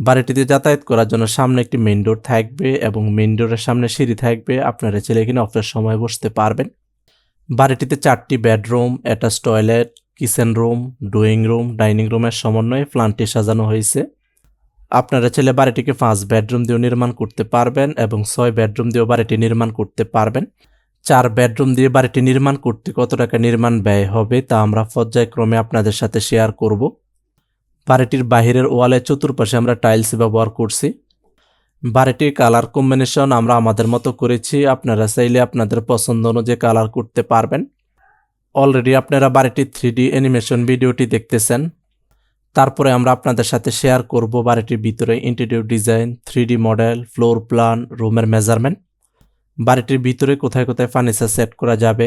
বাড়িটিতে যাতায়াত করার জন্য সামনে একটি মেইন ডোর থাকবে এবং মেইন ডোরের সামনে সিঁড়ি থাকবে। আপনারা ছেলে এখানে অফের সময় বসতে পারবেন। বাড়িটিতে চারটি bedroom attach toilet kitchen room drawing room dining রুমের সমন্বয়ে প্ল্যানটি সাজানো হয়েছে। আপনারা ছেলে বাড়িটিকে পাঁচ বেডরুম দিয়েও নির্মাণ করতে পারবেন এবং ছয় বেডরুম দিয়েও বাড়িটি নির্মাণ করতে পারবেন। চার বেডরুম দিয়ে বাড়িটি নির্মাণ করতে কত টাকা নির্মাণ ব্যয় হবে তা আমরা পর্যায়ক্রমে আপনাদের সাথে শেয়ার করব। বাড়িটির বাহিরের ওয়ালের চতুর্পাশে আমরা টাইলস ব্যবহার করছি। বাড়িটির কালার কম্বিনেশন আমরা আমাদের মতো করেছি। আপনারা চাইলে আপনাদের পছন্দ অনুযায়ী কালার করতে পারবেন। অলরেডি আপনারা বাড়িটির থ্রি অ্যানিমেশন ভিডিওটি দেখতেছেন। তারপরে আমরা আপনাদের সাথে শেয়ার করব বাড়িটির ভিতরে interior design three model floor plan রুমের মেজারমেন্ট বাড়িটির ভিতরে কোথায় কোথায় ফার্নিচার সেট করা যাবে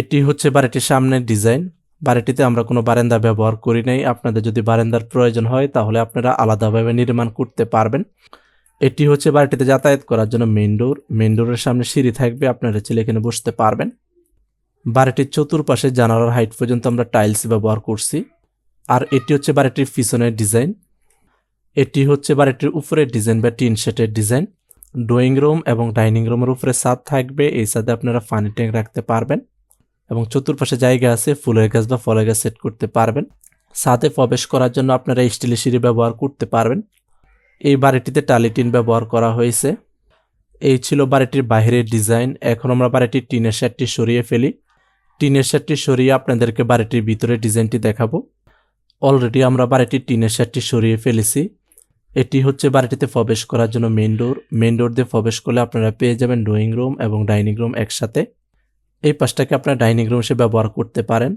এটি হচ্ছে বাড়িটির সামনের ডিজাইন। বাড়িটিতে আমরা কোনো বারান্দা ব্যবহার করি নাই। আপনাদের যদি বারান্দার প্রয়োজন হয়, তাহলে আপনারা আলাদাভাবে নির্মাণ করতে পারবেন। এটি হচ্ছে বাড়িটিতে যাতায়াত করার জন্য মেন ডোর। মেন ডোরের সামনে সিঁড়ি থাকবে, আপনারা ছেলে এখানে বসতে পারবেন। বাড়িটির চতুর্পাশে জানালার হাইট পর্যন্ত আমরা টাইলস ব্যবহার করছি। আর এটি হচ্ছে বাড়িটির পিছনের ডিজাইন। এটি হচ্ছে বাড়িটির উপরের ডিজাইন বা টিন শেটের ডিজাইন। ড্রয়িং রুম এবং ডাইনিং রুমের উপরে ছাদ থাকবে। এই ছাদে আপনারা পানি ট্যাঙ্ক রাখতে পারবেন। এবং চতুর্পাশে জায়গা আছে, ফুলের গাছ বা ফলের গাছ সেট করতে পারবেন। ছাদে প্রবেশ করার জন্য আপনারা স্টিলের সিঁড়ি ব্যবহার করতে পারবেন। এই বাড়িটিতে টালিটিন ব্যবহার করা হয়েছে। এই ছিল বাড়িটির বাইরের ডিজাইন। এখন আমরা বাড়িটির টিনের শেডটি সরিয়ে ফেলি। টিনের শেডটি সরিয়ে আপনাদেরকে বাড়িটির ভিতরে ডিজাইনটি দেখাবো। অলরেডি আমরা বাড়িটির টিনের শেডটি সরিয়ে ফেলেছি। এটি হচ্ছে বাড়িটিতে প্রবেশ করার জন্য মেন ডোর মেন ডোর দিয়ে প্রবেশ করলে আপনারা পেয়ে যাবেন ড্রয়িং রুম এবং ডাইনিং রুম একসাথে। এই পাশটাকে আপনার ডাইনিং রুম হিসেবে ব্যবহার করতে পারেন।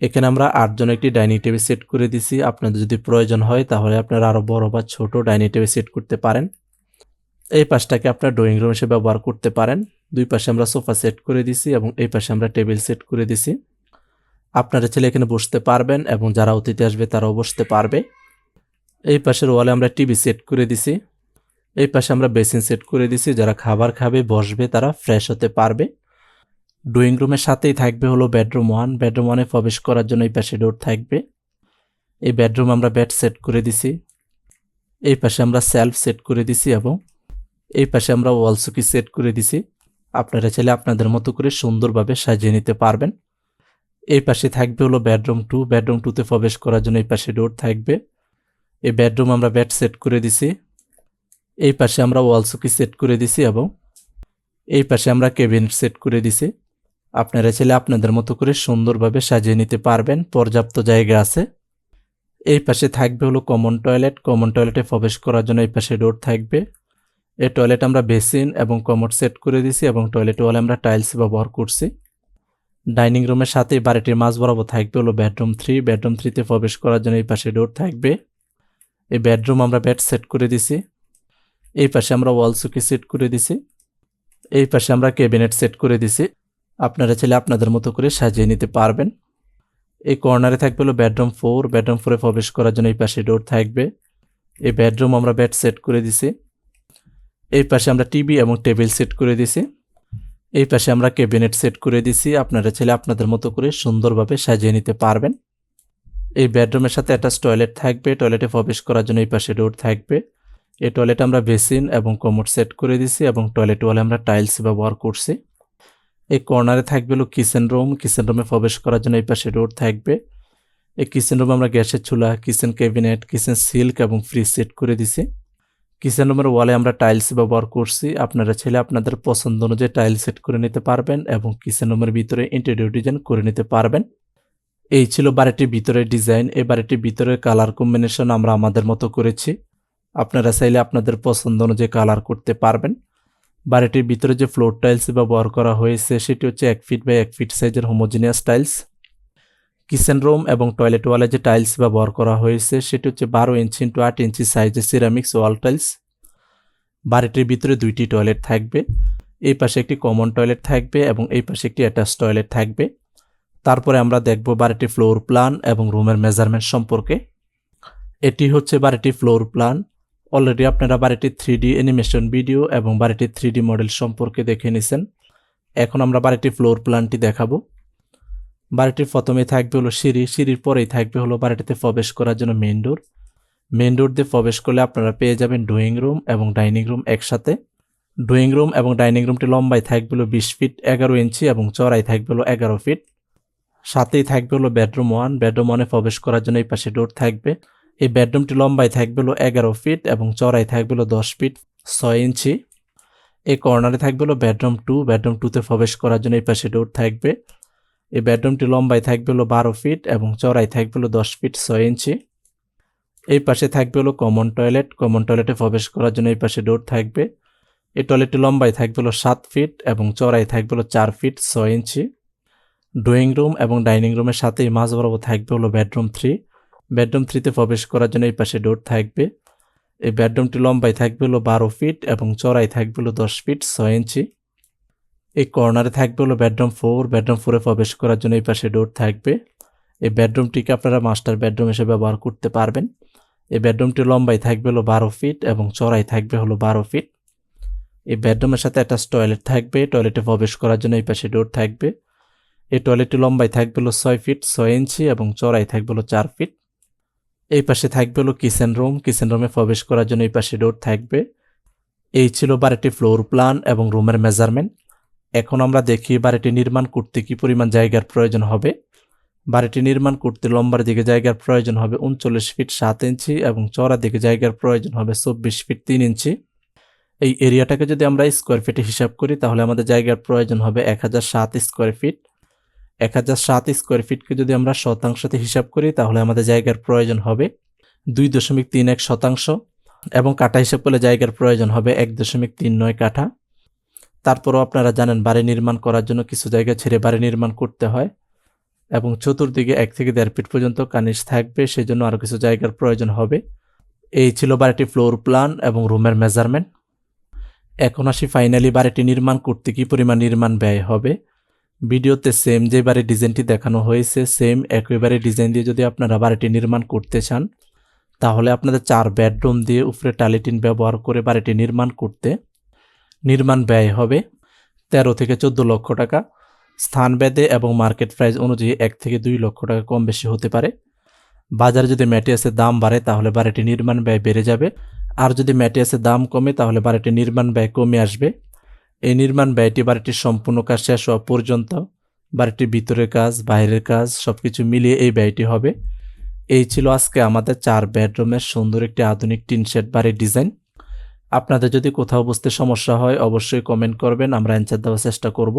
এখানে আমরা আটজন একটি ডাইনিং টেবিল সেট করে দিছি। আপনাদের যদি প্রয়োজন হয় তাহলে আপনারা আরও বড় বা ছোট ডাইনিং টেবিল সেট করতে পারেন। এই পাশটাকে আপনার ড্রয়িং রুম হিসেবে ব্যবহার করতে পারেন। দুই পাশে আমরা সোফা সেট করে দিছি এবং এই পাশে আমরা টেবিল সেট করে দিছি। আপনারা ছেলে এখানে বসতে পারবেন এবং যারা অতিথি আসবে তারাও বসতে পারবে। এই পাশের ওয়ালে আমরা টিভি সেট করে দিছি। এই পাশে আমরা বেসিন সেট করে দিছি। যারা খাবার খাবে, বসবে, তারা ফ্রেশ হতে পারবে। ড্রয়িং রুমের সাথেই থাকবে হলো বেডরুম ওয়ান। বেডরুম ওয়ানে প্রবেশ করার জন্য এই পাশে ডোর থাকবে। এই বেডরুম আমরা বেড সেট করে দিছি। এই পাশে আমরা সেলফ সেট করে দিছি এবং এই পাশে আমরা ওয়াল সুকি সেট করে দিছি। আপনারা চাইলে আপনাদের মতো করে সুন্দরভাবে সাজিয়ে নিতে পারবেন। এই পাশে থাকবে হলো বেডরুম টু। বেডরুম টুতে প্রবেশ করার জন্য এই পাশে ডোর থাকবে। এই বেডরুম আমরা বেড সেট করে দিছি। এই পাশে আমরা ওয়াল সুকি সেট করে দিছি এবং এই পাশে আমরা কেবিনেট সেট করে দিছি। আপনারা ছেলে আপনাদের মতো করে সুন্দরভাবে সাজিয়ে নিতে পারবেন। পর্যাপ্ত জায়গা আছে। এই পাশে থাকবে হলো কমন টয়লেট কমন টয়লেটে প্রবেশ করার জন্য এই পাশে ডোর থাকবে। এই টয়লেট আমরা বেসিন এবং কমোড সেট করে দিছি এবং টয়লেট ওয়ালে আমরা টাইলস ব্যবহার করছি। ডাইনিং রুমের সাথে বাড়িটির মাঝ বরাবর থাকবে হলো বেডরুম থ্রি বেডরুম থ্রিতে প্রবেশ করার জন্য এই পাশে ডোর থাকবে। এই বেডরুম আমরা বেড সেট করে দিছি এই পাশে আমরা ওয়াল সুকি সেট করে দিছি এই পাশে আমরা ক্যাবিনেট সেট করে দিছি আপনারা চাইলে আপনাদের মতো করে সাজিয়ে নিতে পারবেন। এই কর্নারে থাকবে হলো বেডরুম ফোর। বেডরুম ফোরে প্রবেশ করার জন্য এই পাশে ডোর থাকবে। এই বেডরুম আমরা বেড সেট করে দিছি। এই পাশে আমরা টিভি এবং টেবিল সেট করে দিছি। এই পাশে আমরা ক্যাবিনেট সেট করে দিছি। আপনারা চাইলে আপনাদের মতো করে সুন্দরভাবে সাজিয়ে নিতে পারবেন। এই বেডরুমের সাথে অ্যাটাচ টয়লেট থাকবে। টয়লেটে প্রবেশ করার জন্য এই পাশে ডোর থাকবে। এই টয়লেট আমরা বেসিন এবং কমোড সেট করে দিছি এবং টয়লেট ওয়ালে আমরা টাইলস ব্যবহার করছি। এই কর্নারে থাকবে হলো কিচেন রুম। কিচেন রুমে প্রবেশ করার জন্য এই পাশে ডোর থাকবে। এই কিচেন রুমে আমরা গ্যাসের চুলা, কিচেন ক্যাবিনেট, কিচেন সিল্ক এবং ফ্রিজ সেট করে দিছি। কিচেন রুমের ওয়ালে আমরা টাইলস ব্যবহার করছি। আপনারা ছেলে আপনাদের পছন্দ অনুযায়ী টাইল সেট করে নিতে পারবেন এবং কিচেন রুমের ভিতরে ইন্টেরিয়র ডিজাইন করে নিতে পারবেন। এই ছিল বাড়িটির ভিতরের ডিজাইন। এই বাড়িটির ভিতরের কালার কম্বিনেশন আমরা আমাদের মতো করেছি। আপনারা চাইলে আপনাদের পছন্দ অনুযায়ী কালার করতে পারবেন। বাড়িটির ভিতরে যে ফ্লোর টাইলস ব্যবহার করা হয়েছে, সেটি হচ্ছে এক ফিট বাই এক ফিট সাইজের হোমোজিনিয়াস টাইলস কিচেন রুম এবং টয়লেট ওয়ালে যে টাইলস ব্যবহার করা হয়েছে, সেটি হচ্ছে বারো ইঞ্চি ইন্টু আট ইঞ্চি সাইজের সিরামিক্স ওয়াল টাইলস বাড়িটির ভিতরে দুইটি টয়লেট থাকবে, এই পাশে একটি কমন টয়লেট থাকবে এবং এই পাশে একটি অ্যাটাচ টয়লেট থাকবে। তারপরে আমরা দেখব বাড়িটির ফ্লোর প্ল্যান এবং রুমের মেজারমেন্ট সম্পর্কে। এটি হচ্ছে বাড়িটির ফ্লোর প্ল্যান অলরেডি আপনারা বাড়িটির থ্রি ডি অ্যানিমেশন ভিডিও এবং বাড়িটির থ্রি ডি মডেল সম্পর্কে দেখে নিছেন। এখন আমরা বাড়িটির ফ্লোর প্ল্যানটি দেখাবো। বাড়িটির প্রথমে থাকবে হলো সিঁড়ি। সিঁড়ির পরেই থাকবে হলো বাড়িটিতে প্রবেশ করার জন্য মেন ডোর মেন ডোর দিয়ে প্রবেশ করলে আপনারা পেয়ে যাবেন ড্রয়িং রুম এবং ডাইনিং রুম একসাথে। ড্রয়িং রুম এবং ডাইনিং রুমটি লম্বায় থাকবে হলো বিশ ফিট এগারো ইঞ্চি এবং চড়াই থাকবে হলো এগারো ফিট সাথেই থাকবে হলো বেডরুম ওয়ান বেডরুম ওয়ানে প্রবেশ করার জন্য এই পাশে ডোর থাকবে। এই বেডরুমটি লম্বায় থাকবে হলো এগারো ফিট এবং চড়াই থাকবে হলো দশ ফিট ছয় ইঞ্চি। এই কর্নারে থাকবে হলো বেডরুম টু। বেডরুম টুতে প্রবেশ করার জন্য এই পাশে ডোর থাকবে। এই বেডরুমটি লম্বায় থাকবে হলো বারো ফিট এবং চড়াই থাকবে হলো দশ ফিট ছয় ইঞ্চি। এই পাশে থাকবে হলো কমন টয়লেট। কমন টয়লেটে প্রবেশ করার জন্য এই পাশে ডোর থাকবে। এই টয়লেটটি লম্বায় থাকবে হলো সাত ফিট এবং চড়াই থাকবে হলো চার ফিট ছয় ইঞ্চি। ড্রয়িং রুম এবং ডাইনিং রুমের সাথেই মাঝ বরাবর থাকবে হলো বেডরুম থ্রি। বেডরুম থ্রিতে প্রবেশ করার জন্য এই পাশে ডোর থাকবে। এই বেডরুমটি লম্বায় থাকবে হলো বারো ফিট এবং চড়াই থাকবে হলো দশ ফিট ছয় ইঞ্চি। এই কর্নারে থাকবে হলো বেডরুম ফোর। বেডরুম ফোরে প্রবেশ করার জন্য এই পাশে ডোর থাকবে। এই বেডরুমটিকে আপনারা মাস্টার বেডরুম হিসেবে ব্যবহার করতে পারবেন। এই বেডরুমটি লম্বাই থাকবে হলো বারো ফিট এবং চড়াই থাকবে হলো বারো ফিট। এই বেডরুমের সাথে একটা টয়লেট থাকবে। টয়লেটে প্রবেশ করার জন্য এই পাশে ডোর থাকবে। এই টয়লেটটি লম্বাই থাকবে হলো ছয় ফিট, ছয় ইঞ্চি এবং চড়াই থাকবে হলো চার ফিট। এই পাশে থাকবে হলো কিচেন রুম কিচেন রুমে প্রবেশ করার জন্য এই পাশে ডোর থাকবে। এই ছিল বাড়িটি ফ্লোর প্ল্যান এবং রুমের মেজারমেন্ট এখন আমরা দেখি বাড়িটি নির্মাণ করতে কি পরিমাণ জায়গার প্রয়োজন হবে। বাড়িটি নির্মাণ করতে লম্বার দিকে জায়গার প্রয়োজন হবে উনচল্লিশ ফিট সাত ইঞ্চি এবং চড়ার দিকে জায়গার প্রয়োজন হবে চব্বিশ ফিট তিন ইঞ্চি এই এরিয়াটাকে যদি আমরা স্কোয়ার ফিটে হিসাব করি, তাহলে আমাদের জায়গার প্রয়োজন হবে এক হাজার সাত স্কোয়ার ফিট এক হাজার সাত স্কোয়ার ফিটকে যদি আমরা শতাংশতে হিসাব করি, তাহলে আমাদের জায়গার প্রয়োজন হবে দুই দশমিক তিন এক শতাংশ এবং কাঠা হিসাব করলে জায়গার প্রয়োজন হবে এক দশমিক তিন নয় কাঠা। তারপরও আপনারা জানেন, বাড়ি নির্মাণ করার জন্য কিছু জায়গা ছেড়ে বাড়ি নির্মাণ করতে হয় এবং চতুর্দিকে এক থেকে দেড় ফিট পর্যন্ত কানিস থাকবে সেই জন্য আরও কিছু জায়গার প্রয়োজন হবে। এই ছিল বাড়িটি ফ্লোর প্ল্যান এবং রুমের মেজারমেন্ট। এখন আসি ফাইনালি বাড়িটি নির্মাণ করতে কী পরিমাণ নির্মাণ ব্যয় হবে? ভিডিওতে সেম যে বাড়ির ডিজাইনটি দেখানো হয়েছে সেম একইবারে ডিজাইন দিয়ে যদি আপনারা বাড়িটি নির্মাণ করতে চান, তাহলে আপনাদের চার বেডরুম দিয়ে উপরে টালিটিন ব্যবহার করে বাড়িটি নির্মাণ করতে নির্মাণ ব্যয় হবে তেরো থেকে চোদ্দ লক্ষ টাকা। স্থান ভেদে এবং মার্কেট প্রাইস অনুযায়ী এক থেকে দুই লক্ষ টাকা কম বেশি হতে পারে। বাজারে যদি ম্যাটিয়াসের দাম বাড়ে, তাহলে বাড়িটি নির্মাণ ব্যয় বেড়ে যাবে। আর যদি ম্যাটিয়াসের দাম কমে, তাহলে বাড়িটি নির্মাণ ব্যয় কমে আসবে। এই নির্মাণ ব্যয়টি বাড়িটির সম্পূর্ণ কাজ শেষ হওয়া পর্যন্ত, বাড়িটির ভিতরের কাজ, বাইরের কাজ সব কিছু মিলিয়ে এই ব্যয়টি হবে। এই ছিল আজকে আমাদের চার বেডরুমের সুন্দর একটি আধুনিক টিন শেড বাড়ির ডিজাইন। আপনাদের যদি কোথাও বুঝতে সমস্যা হয়, অবশ্যই কমেন্ট করবেন, আমরা অ্যান্সার দেওয়ার চেষ্টা করব।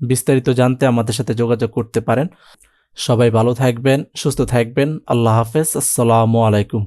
বিস্তারিত জানতে আমাদের সাথে যোগাযোগ করতে পারেন। সবাই ভালো থাকবেন, সুস্থ থাকবেন, আল্লাহ হাফেজ, আসসালামু আলাইকুম।